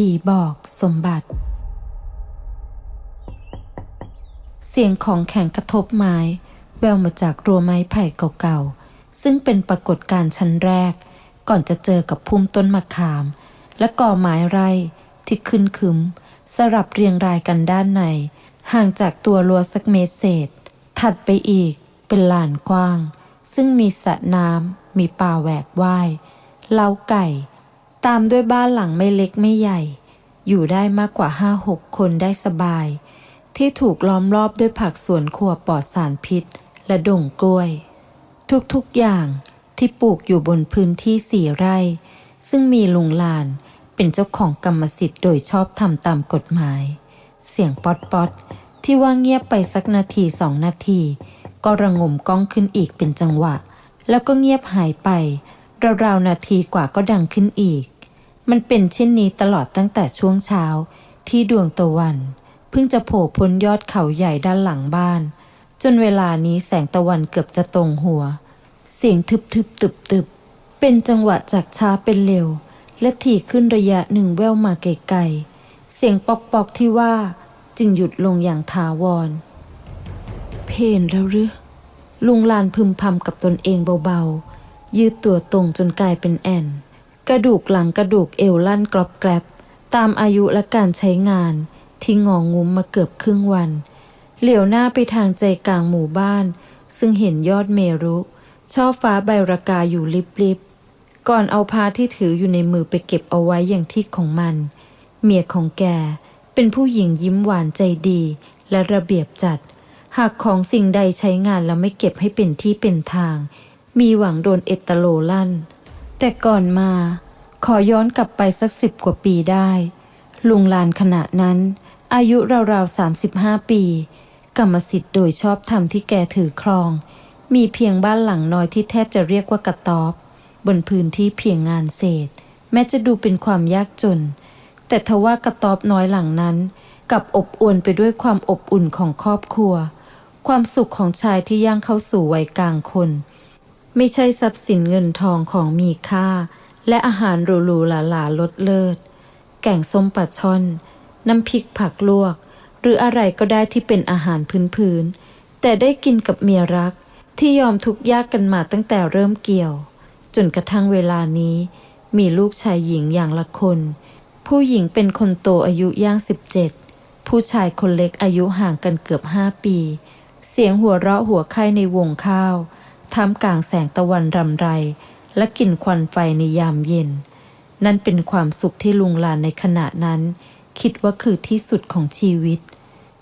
ผีบอกสมบัติ เสียงของแข็งกระทบไม้ แววมาจากรั้วไม้ไผ่เก่าๆ ซึ่งเป็นปรากฏการณ์ชั้นแรก ก่อนจะเจอกับพุ่มต้นมะขาม และก่อไม้ไร่ที่ขึ้นคึมสลับเรียงรายกันด้านใน ห่างจากตัวรั้วสักเมตรเศษ ถัดไปอีกเป็นลานกว้าง ซึ่งมีสระน้ำมีป่าแหวกว่ายเล้าไก่ ตามด้วยบ้านหลังไม่เล็กไม่ใหญ่ อยู่ได้มากกว่าห้าหกคนได้สบาย ที่ถูกล้อมรอบด้วยผักสวนครัวปลอดสารพิษ และดงกล้วย ทุกๆอย่างที่ปลูกอยู่บนพื้นที่สี่ไร่ ซึ่งมีลุงลานเป็นเจ้าของกรรมสิทธิ์โดยชอบทำตามกฎหมาย เสียงป๊อดป๊อดที่ว่าเงียบไปสักนาทีสองนาที ก็ระงมก้องขึ้นอีกเป็นจังหวะ แล้วก็เงียบหายไปราวๆนาทีกว่าก็ดังขึ้นอีก มันเป็นเช่นนี้ตลอดตั้งแต่ช่วงเช้าที่ดวงตะวัน เพิ่งจะโผล่พ้นยอดเขาใหญ่ด้านหลังบ้าน จนเวลานี้แสงตะวันเกือบจะตรงหัว เสียงทึบทึบตึบตึบเป็นจังหวะจากช้าเป็นเร็ว และถี่ขึ้นระยะหนึ่งแววมาไกลๆเสียงปอกปอกๆที่ว่าจึงหยุดลงอย่างถาวร เพนแล้วหรือลุงลานพึมพำกับตนเองเบาๆยืดตัวตรงจนกลายเป็นแอน กระดูกหลังกระดูกเอวลั่นกรอบแกรบตามอายุและการใช้งาน ที่งองงุ้มมาเกือบครึ่งวัน เหลียวหน้าไปทางใจกลางหมู่บ้าน ซึ่งเห็นยอดเมรุ ช่อฟ้าใบรากาอยู่ลิบๆ ก่อนเอาพาที่ถืออยู่ในมือไปเก็บเอาไว้อย่างที่ของมัน เมียของแก เป็นผู้หญิงยิ้มหวานใจดีและระเบียบจัด หากของสิ่งใดใช้งานแล้วไม่เก็บให้เป็นที่เป็นทาง มีหวังโดนเอตโลลั่น แต่ก่อนมาขอย้อนกลับไปสักสิบกว่าปีได้ ลุงลานขณะนั้น อายุราวๆสามสิบห้าปี กรรมสิทธิ์โดยชอบธรรมที่แกถือครอง มีเพียงบ้านหลังน้อยที่แทบจะเรียกว่ากระต๊อบบนพื้นที่เพียงงานเศษ แม้จะดูเป็นความยากจน แต่ทว่ากระต๊อบน้อยหลังนั้นกับอบอวลไปด้วยความอบอุ่นของครอบครัว ความสุขของชายที่ย่างเข้าสู่วัยกลางคน ไม่ใช่ทรัพย์สินเงินทองของมีค่า และอาหารหรูๆหลาๆลดเลิศ แกงส้มปลาช่อน น้ำพริกผักลวก หรืออะไรก็ได้ที่เป็นอาหารพื้นๆ แต่ได้กินกับเมียรักที่ยอมทุกข์ยากกันมาตั้งแต่เริ่มเกี่ยว จนกระทั่งเวลานี้ มีลูกชายหญิงอย่างละคน ผู้หญิงเป็นคนโตอายุย่างสิบเจ็ดผู้ชายคนเล็กอายุห่างกันเกือบห้าปี เสียงหัวเราะหัวไข้ในวงข้าว ท่ามกลางแสงตะวันรำไร และกลิ่นควันไฟในยามเย็น นั่นเป็นความสุขที่ลุงลานในขณะนั้น คิดว่าคือที่สุดของชีวิต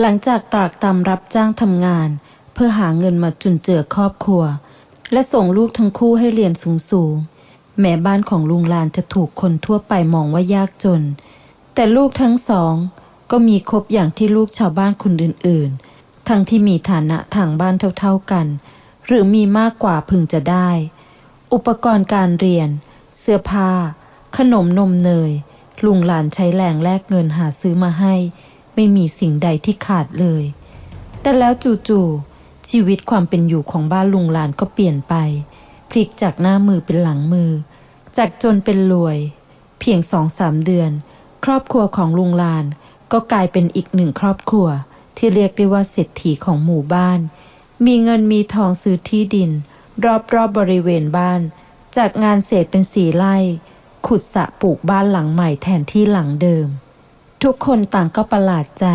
หลังจากตรากตำรับจ้างทำงาน เพื่อหาเงินมาจุนเจือครอบครัว และส่งลูกทั้งคู่ให้เรียนสูงๆแม้บ้านของลุงลานจะถูกคนทั่วไปมองว่ายากจน แต่ลูกทั้งสอง ก็มีครบอย่างที่ลูกชาวบ้านคนอื่นๆ ทั้งที่มีฐานะทางบ้านเท่าๆกัน หรือมีมากกว่าพึงจะได้ อุปกรณ์การเรียน เสื้อผ้า ขนมนมเนย ลุงหลานใช้แรงแลกเงินหาซื้อมาให้ ไม่มีสิ่งใดที่ขาดเลย แต่แล้วจู่ๆชีวิตความเป็นอยู่ของบ้านลุงหลานก็เปลี่ยนไป พลิกจากหน้ามือเป็นหลังมือ จากจนเป็นรวย เพียงสองสามเดือน ครอบครัวของลุงลานก็กลายเป็นอีกหนึ่งครอบครัวที่เรียกได้ว่าเศรษฐีของหมู่บ้าน มีเงินมีทองซื้อที่ดิน รอบๆบบริเวณบ้าน จากงานเศษเป็นสีไร่ขุดสะปลูกบ้านหลังใหม่แทนที่หลังเดิม ทุกคนต่างก็ประหลาดใจ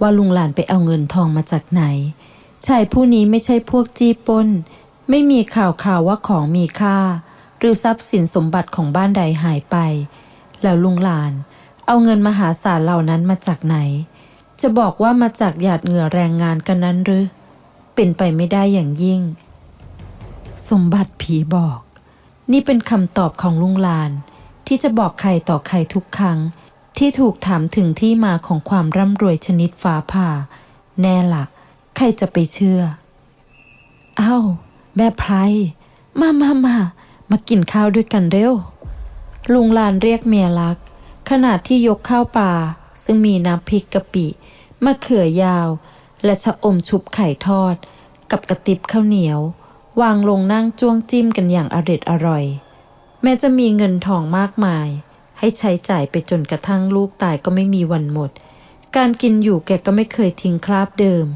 ว่าลุงหลานไปเอาเงินทองมาจากไหนชายผู้นี้ไม่ใช่พวกจี้ปล้น ไม่มีข่าวข่าวว่าของมีค่า หรือทรัพย์สินสมบัติของบ้านใดหายไป แล้วลุงหลานเอาเงินมหาศาลเหล่านั้นมาจากไหน จะบอกว่ามาจากหยาดเหงื่อแรงงานกันนั้นหรือ เป็นไปไม่ได้อย่างยิ่ง สมบัติผีบอก นี่เป็นคำตอบของลุงลาน ที่จะบอกใครต่อใครทุกครั้ง ที่ถูกถามถึงที่มาของความร่ำรวยชนิดฟ้าผ่า แน่ละใครจะไปเชื่อเอ้าแม่ไพรมามามามากินข้าวด้วยกันเร็ว ลุงลานเรียกเมียรัก ขณะที่ยกข้าวปลาซึ่งมีน้ำพริกกะปิมะเขือยาว และชะอมชุบไข่ทอด กับกระติบข้าวเหนียว วางลงนั่งจ้วงจิ้มกันอย่างอร็ดอร่อย แม้จะมีเงินทองมากมาย ให้ใช้จ่ายไปจนกระทั่งลูกตายก็ไม่มีวันหมด การกินอยู่แกก็ไม่เคยทิ้งคราบเดิม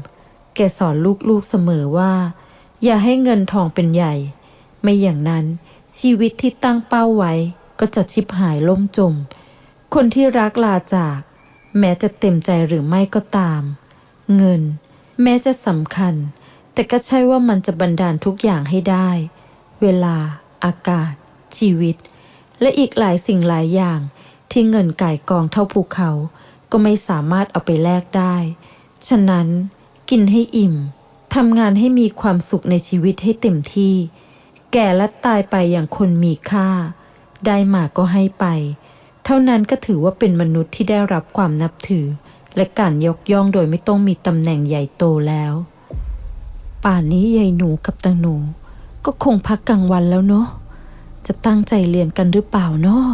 แกสอนลูกๆเสมอว่า อย่าให้เงินทองเป็นใหญ่ ไม่อย่างนั้นชีวิตที่ตั้งเป้าไว้ก็จะชิบหายล่มจม คนที่รักลาจาก แม้จะเต็มใจหรือไม่ก็ตาม เงิน แม้จะสำคัญ แต่ก็ใช่ว่ามันจะบันดาลทุกอย่างให้ได้ เวลา อากาศ ชีวิต และอีกหลายสิ่งหลายอย่าง ที่เงินก่ายกองเท่าภูเขา ก็ไม่สามารถเอาไปแลกได้ ฉะนั้น กินให้อิ่มทำงานให้มีความสุขในชีวิตให้เต็มที่ แก่และตายไปอย่างคนมีค่า ได้มาก็ให้ไป เท่านั้นก็ถือว่าเป็นมนุษย์ที่ได้รับความนับถือ และการยกย่องโดยไม่ต้องมีตำแหน่งใหญ่โตแล้ว ป่านนี้ยายหนูกับตาหนู ก็คงพักกลางวันแล้วเนาะจะตั้งใจเรียนกันหรือเปล่าเนาะ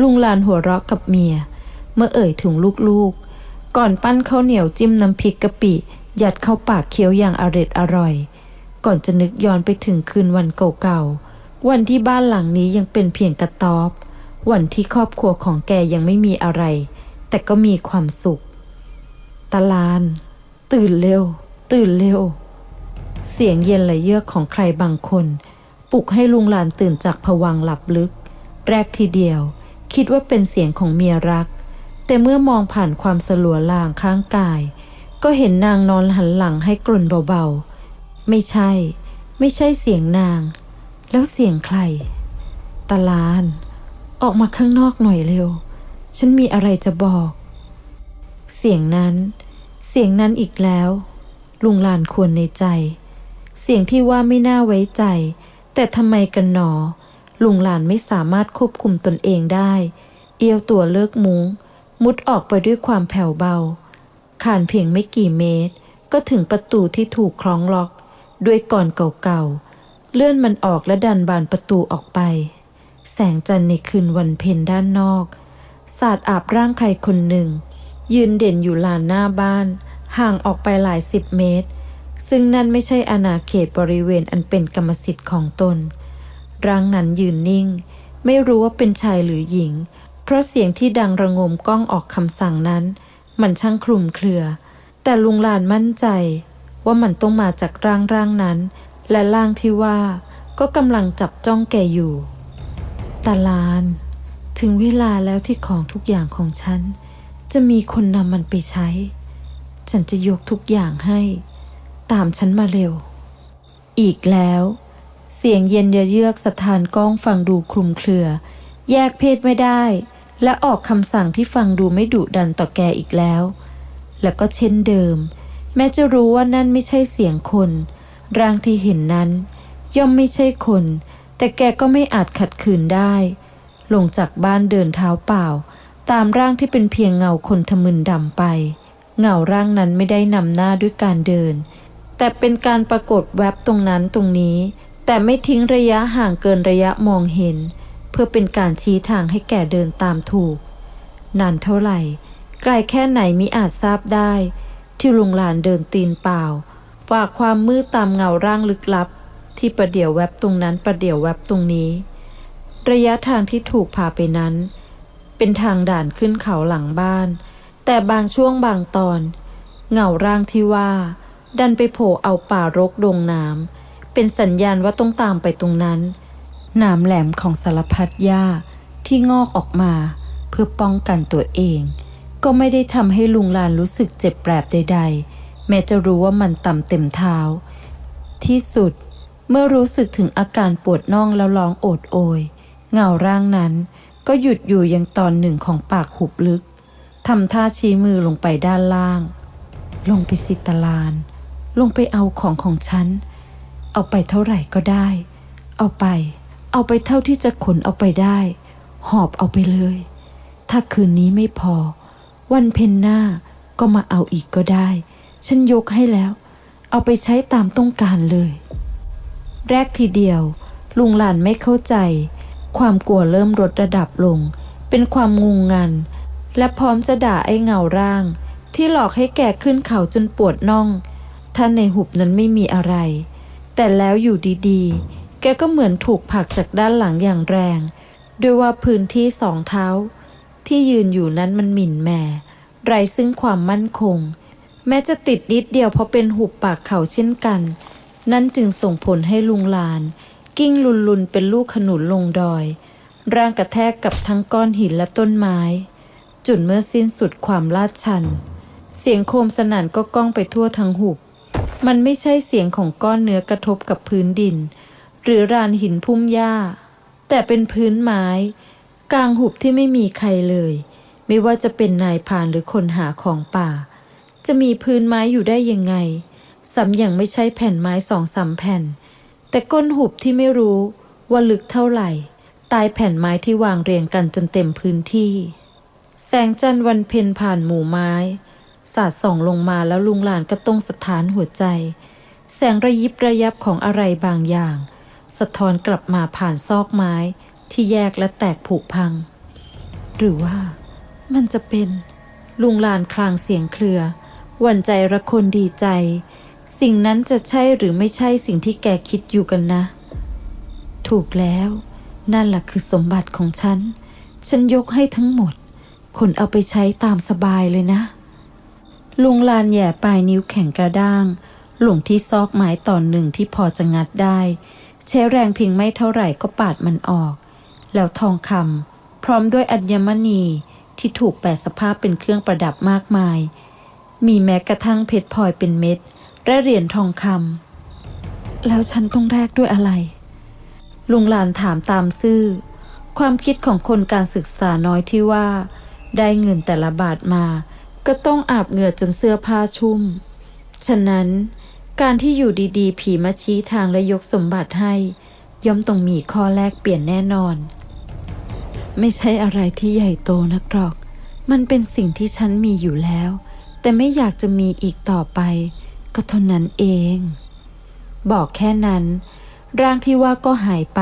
ลุงลานหัวเราะกับเมีย เมื่อเอ่ยถึงลูกๆ ก่อนปั้นข้าวเหนียวจิ้มน้ำพริกกะปิยัดเข้าปากเคี้ยวอย่างอร็ดอร่อย ก่อนจะนึกย้อนไปถึงคืนวันเก่าๆ วันที่บ้านหลังนี้ยังเป็นเพียงกระต๊อบ วันที่ครอบครัวของแกยังไม่มีอะไร แต่ก็มีความสุข ตาลาน ตื่นเร็ว ตื่นเร็ว เสียงเย็นละเยือกของใครบางคน ปลุกให้ลุงหลานตื่นจากผวังหลับลึก แรกทีเดียว คิดว่าเป็นเสียงของเมียรัก แต่เมื่อมองผ่านความสลัวลางข้างกาย ก็เห็นนางนอนหันหลังให้กลนเบาๆ ไม่ใช่ ไม่ใช่เสียงนาง แล้วเสียงใคร ตาลาน ออกมาข้างนอกหน่อยเร็ว ฉันมีอะไรจะบอก เสียงนั้น เสียงนั้นอีกแล้ว ลุงลานควรในใจ เสียงที่ว่าไม่น่าไว้ใจ แต่ทำไมกันหนอ ลุงลานไม่สามารถควบคุมตนเองได้ เอียวตัวเลิกมุง้ง มุดออกไปด้วยความแผ่วเบาขานเพียงไม่กี่เมตร ก็ถึงประตูที่ถูกคล้องล็อก ด้วยก่อนเก่าๆ เลื่อนมันออกและดันบานประตูออกไป แสงจันทร์ในคืนวันเพ็ญด้านนอก สาดอาบร่างใครคนหนึ่ง ยืนเด่นอยู่ลานหน้าบ้าน ห่างออกไปหลายสิบเมตร ซึ่งนั่นไม่ใช่อาณาเขตบริเวณอันเป็นกรรมสิทธิ์ของตน ร่างนั้นยืนนิ่ง ไม่รู้ว่าเป็นชายหรือหญิง เพราะเสียงที่ดังระงมก้องออกคำสั่งนั้น มันช่างคลุมเครือ แต่ลุงลานมั่นใจ ว่ามันต้องมาจากร่างร่างนั้น และร่างที่ว่าก็กำลังจับจ้องแกอยู่ตาลาน ถึงเวลาแล้วที่ของทุกอย่างของฉัน จะมีคนนำมันไปใช้ ฉันจะยกทุกอย่างให้ ตามฉันมาเร็ว อีกแล้ว เสียงเย็นเยือกสถานก้องฟังดูคลุมเครือ แยกเพศไม่ได้ และออกคำสั่งที่ฟังดูไม่ดุดันต่อแกอีกแล้ว แล้วก็เช่นเดิม แม้จะรู้ว่านั่นไม่ใช่เสียงคน ร่างที่เห็นนั้น ย่อมไม่ใช่คน แต่แกก็ไม่อาจขัดขืนได้ ลงจากบ้านเดินเท้าเปล่า ตามร่างที่เป็นเพียงเงาคนทะมึนดำไป เงาร่างนั้นไม่ได้นำหน้าด้วยการเดิน แต่เป็นการปรากฏแวบตรงนั้นตรงนี้ แต่ไม่ทิ้งระยะห่างเกินระยะมองเห็น เพื่อเป็นการชี้ทางให้แก่เดินตามถูก นานเท่าไหร่ ไกลแค่ไหนมิอาจทราบได้ ที่ลุงหลานเดินตีนเปล่าฝากความมืดตามเงาร่างลึกลับ ที่ประเดี๋ยวแวบตรงนั้นประเดี๋ยวแวบตรงนี้ ระยะทางที่ถูกพาไปนั้น เป็นทางด่านขึ้นเขาหลังบ้าน แต่บางช่วงบางตอน เงาร่างที่ว่า ดันไปโผล่เอาป่ารกดงน้ำเป็นสัญญาณว่าต้องตามไปตรงนั้นหนามแหลมของสารพัดหญ้าที่งอกออกมา เพื่อป้องกันตัวเอง ก็ไม่ได้ทำให้ลุงลานรู้สึกเจ็บแปรบใด ๆ แม้จะรู้ว่ามันต่ำเต็มเท้า ที่สุดเมื่อรู้สึกถึงอาการปวดน่องแล้วร้องโอดโอย เงาร่างนั้นก็หยุดอยู่ยังตอนหนึ่งของปากหุบลึกทำท่าชี้มือลงไปด้านล่าง ลงไปสิตาลาน ลงไปเอาของของฉัน เอาไปเท่าไหร่ก็ได้ เอาไป เอาไปเท่าที่จะขนเอาไปได้ หอบเอาไปเลย ถ้าคืนนี้ไม่พอ วันเพ็ญหน้าก็มาเอาอีกก็ได้ ฉันยกให้แล้ว เอาไปใช้ตามต้องการเลย แรกทีเดียว ลุงหลานไม่เข้าใจ ความกลัวเริ่มลดระดับลง เป็นความงุงงัน และพร้อมจะด่าไอ้เงาร่าง ที่หลอกให้แกขึ้นเขาจนปวดน่องถ้านในหุบนั้นไม่มีอะไร แต่แล้วอยู่ดีๆ แกก็เหมือนถูกผลักจากด้านหลังอย่างแรง ด้วยว่าพื้นที่สองเท้า ที่ยืนอยู่นั้นมันหมิ่นแม่ไรซึ่งความมั่นคง แม้จะติดนิดเดียวเพราะเป็นหุบปากเขาเช่นกัน นั่นจึงส่งผลให้ลุงลาน กิ้งลุนลุนเป็นลูกขนุนลงดอย ร่างกระแทกกับทั้งก้อนหินและต้นไม้ จุดเมื่อสิ้นสุดความลาดชัน เสียงโคมสนั่นก็ก้องไปทั่วทั้งหุบ มันไม่ใช่เสียงของก้อนเนื้อกระทบกับพื้นดิน หรือรานหินพุ่มหญ้า แต่เป็นพื้นไม้ กลางหุบที่ไม่มีใครเลย ไม่ว่าจะเป็นนายพานหรือคนหาของป่า จะมีพื้นไม้อยู่ได้ยังไงสำอย่างไม่ใช่แผ่นไม้สองสามแผ่น แต่ก้นหุบที่ไม่รู้ว่าลึกเท่าไหร่ ตายแผ่นไม้ที่วางเรียงกันจนเต็มพื้นที่ แสงจันทร์วันเพ็ญผ่านหมู่ไม้ สาดส่องลงมาแล้วลุงหลานก็ต้องสถานหัวใจ แสงระยิบระยับของอะไรบางอย่าง สะท้อนกลับมาผ่านซอกไม้ที่แยกและแตกผุพัง หรือว่ามันจะเป็นลุงลานคลางเสียงเครือ หวั่นใจระคนดีใจ สิ่งนั้นจะใช่หรือไม่ใช่สิ่งที่แกคิดอยู่กันนะ ถูกแล้ว นั่นแหละคือสมบัติของฉัน ฉันยกให้ทั้งหมด คนเอาไปใช้ตามสบายเลยนะ ลุงลานแย่ปลายนิ้วแข็งกระด้าง หลงที่ซอกไม้ตอนหนึ่งที่พอจะงัดได้ ใช้แรงเพียงไม่เท่าไหร่ก็ปาดมันออก แล้วทองคำพร้อมด้วยอัญมณีที่ถูกแปะสภาพเป็นเครื่องประดับมากมาย มีแม้กระทั่งเพชรพลอยเป็นเม็ด และเหรียญทองคำแล้วฉันต้องแลกด้วยอะไร ลุงหลานถามตามซื่อ ความคิดของคนการศึกษาน้อยที่ว่า ได้เงินแต่ละบาทมา ก็ต้องอาบเหงื่อจนเสื้อผ้าชุ่ม ฉะนั้นการที่อยู่ดีๆ ผีมาชี้ทางและยกสมบัติให้ ย่อมต้องมีข้อแลกเปลี่ยนแน่นอน ไม่ใช่อะไรที่ใหญ่โตนักหรอก มันเป็นสิ่งที่ฉันมีอยู่แล้ว แต่ไม่อยากจะมีอีกต่อไป ก็เท่านั้นเอง บอกแค่นั้น ร่างที่ว่าก็หายไป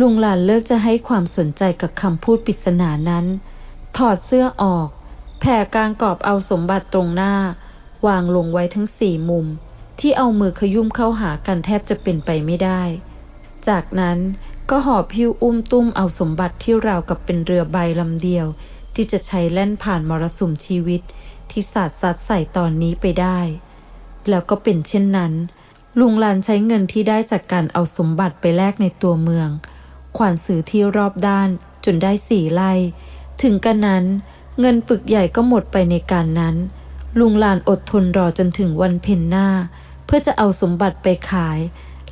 ลุงหลานเลิกจะให้ความสนใจกับคำพูดปริศนานั้น ถอดเสื้อออก แผ่กางกรอบเอาสมบัติตรงหน้า วางลงไว้ทั้งสี่มุม ที่เอามือขยุ่มเข้าหากันแทบจะเป็นไปไม่ได้ จากนั้นก็หอบพิ้วอุ้มตุ้มเอาสมบัติที่ราวกับเป็นเรือใบลำเดียว ที่จะใช้แล่นผ่านมรสุมชีวิตที่สาดซัดใส่ตอนนี้ไปได้ แล้วก็เป็นเช่นนั้น ลุงลานใช้เงินที่ได้จากการเอาสมบัติไปแลกในตัวเมือง ขวานซื้อที่รอบด้านจนได้สี่ไร่ ถึงกันนั้น เงินปึกใหญ่ก็หมดไปในการนั้น ลุงลานอดทนรอจนถึงวันเพ็ญหน้า เพื่อจะเอาสมบัติไปขาย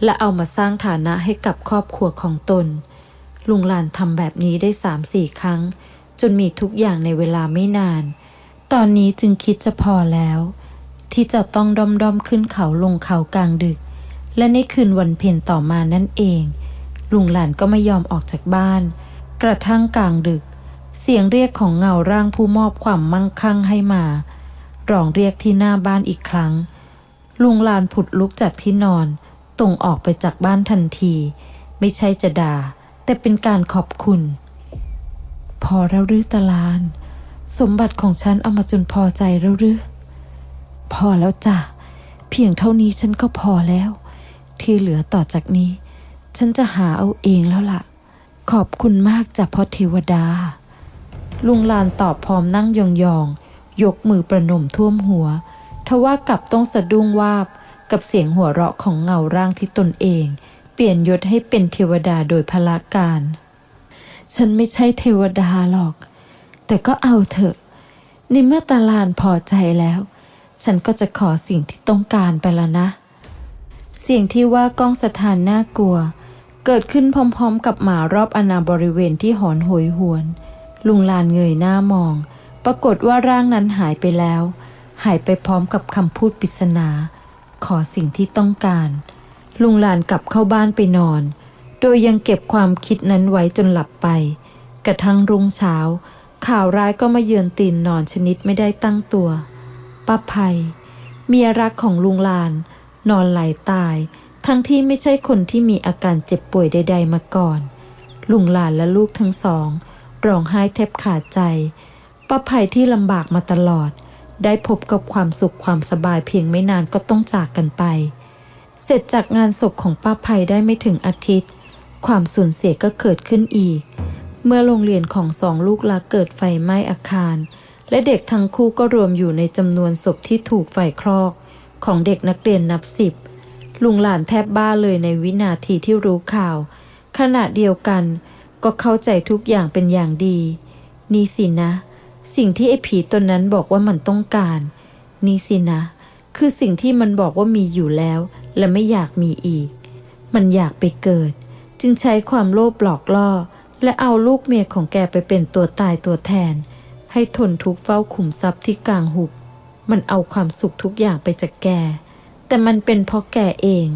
และเอามาสร้างฐานะให้กับครอบครัวของตน ลุงลานทำแบบนี้ได้สามสี่ครั้ง จนมีทุกอย่างในเวลาไม่นาน ตอนนี้จึงคิดจะพอแล้ว ที่จะต้องด้อมด้อมขึ้นเขาลงเขากลางดึก และในคืนวันเพ็ญต่อมานั่นเอง ลุงหลานก็ไม่ยอมออกจากบ้าน กระทั่งกลางดึก เสียงเรียกของเงาร่างผู้มอบความมั่งคั่งให้มาร้องเรียกที่หน้าบ้านอีกครั้ง ลุงลานผุดลุกจากที่นอนตรงออกไปจากบ้านทันที ไม่ใช่จะด่า แต่เป็นการขอบคุณ พอแล้วหรือตาลาน สมบัติของฉันเอามาจนพอใจแล้วหรือ พอแล้วจ้ะ เพียงเท่านี้ฉันก็พอแล้ว ที่เหลือต่อจากนี้ ฉันจะหาเอาเองแล้วล่ะ ขอบคุณมากจ้ะพ่อเทวดา ลุงลานตอบพร้อมนั่งยองๆยกมือประนมท่วมหัว ทว่ากลับต้องสะดุ้งวาบกับเสียงหัวเราะของเงาร่างที่ตนเอง เปลี่ยนยศให้เป็นเทวดาโดยพละการ ฉันไม่ใช่เทวดาหรอก แต่ก็เอาเถอะในเมื่อตาลานพอใจแล้ว ฉันก็จะขอสิ่งที่ต้องการไปแล้วนะ เสียงที่ว่ากล้องสถานน่ากลัว เกิดขึ้นพร้อมๆ กับหมารอบอนาบริเวณที่หอนโหยหวน ลุงลานเงยหน้ามอง ปรากฏว่าร่างนั้นหายไปแล้ว หายไปพร้อมกับคำพูดปริศนา ขอสิ่งที่ต้องการ ลุงลานกลับเข้าบ้านไปนอน โดยยังเก็บความคิดนั้นไว้จนหลับไป กระทั่งรุ่งเช้า ข่าวร้ายก็มาเยือนตีนนอนชนิดไม่ได้ตั้งตัว ป้าภัย เมียรักของลุงลาน นอนไหลตาย ทั้งที่ไม่ใช่คนที่มีอาการเจ็บป่วยใด ๆ มาก่อน ลุงลานและลูกทั้งสองร้องไห้แทบขาดใจป้าภัยที่ลำบากมาตลอด ได้พบกับความสุขความสบายเพียงไม่นานก็ต้องจากกันไป เสร็จจากงานศพของป้าภัยได้ไม่ถึงอาทิตย์ ความสูญเสียก็เกิดขึ้นอีก เมื่อโรงเรียนของสองลูกลักเกิดไฟไหม้อาคาร และเด็กทั้งคู่ก็รวมอยู่ในจำนวนศพที่ถูกไฟคลอก ของเด็กนักเรียนนับสิบลุงหลานแทบบ้าเลยในวินาทีที่รู้ข่าว ขณะเดียวกันก็เข้าใจทุกอย่างเป็นอย่างดี นี่สินะ สิ่งที่ไอ้ผีตนนั้นบอกว่ามันต้องการ นี่สินะ คือสิ่งที่มันบอกว่ามีอยู่แล้ว และไม่อยากมีอีก มันอยากไปเกิด จึงใช้ความโลภหลอกล่อ และเอาลูกเมียของแกไปเป็นตัวตายตัวแทน ให้ทนทุกเฝ้าขุมทรัพย์ที่กลางหุบ มันเอาความสุขทุกอย่างไปจากแก แต่มันเป็นเพราะแกเอง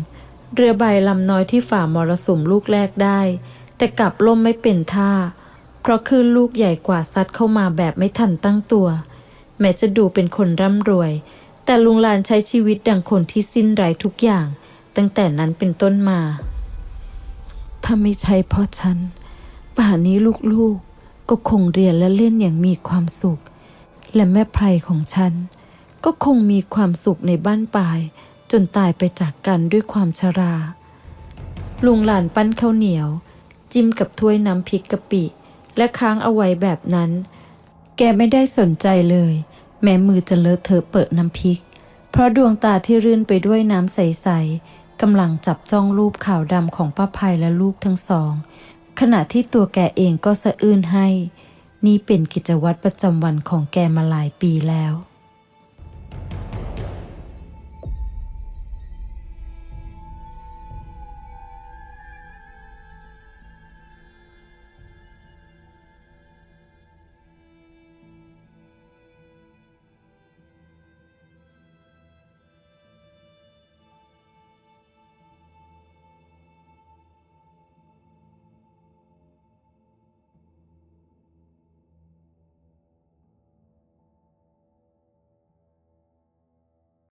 เรือใบลำน้อยที่ฝ่ามรสุมลูกแรกได้ แต่กลับล่มไม่เป็นท่า เพราะคลื่นลูกใหญ่กว่าซัดเข้ามาแบบไม่ทันตั้งตัว แม้จะดูเป็นคนร่ำรวย แต่ลุงลานใช้ชีวิตดังคนที่สิ้นไร้ทุกอย่าง ตั้งแต่นั้นเป็นต้นมา ถ้าไม่ใช่เพราะฉัน ป่านนี้ลูกๆ ก็คงเรียนและเล่นอย่างมีความสุข และแม่ไพรของฉัน ก็คงมีความสุขในบ้านปลาย จนตายไปจากกันด้วยความชรา ลุงหลานปั้นข้าวเหนียว จิ้มกับถ้วยน้ำพริกกะปิ และค้างเอาไว้แบบนั้น แกไม่ได้สนใจเลย แม้มือจะเลอะเทอะเปิดน้ำพริก เพราะดวงตาที่รื่นไปด้วยน้ำใสๆกำลังจับจ้องรูปขาวดำของป้าภัยและลูกทั้งสอง ขณะที่ตัวแกเองก็สะอื้นให้ นี่เป็นกิจวัตรประจำวันของแกมาหลายปีแล้ว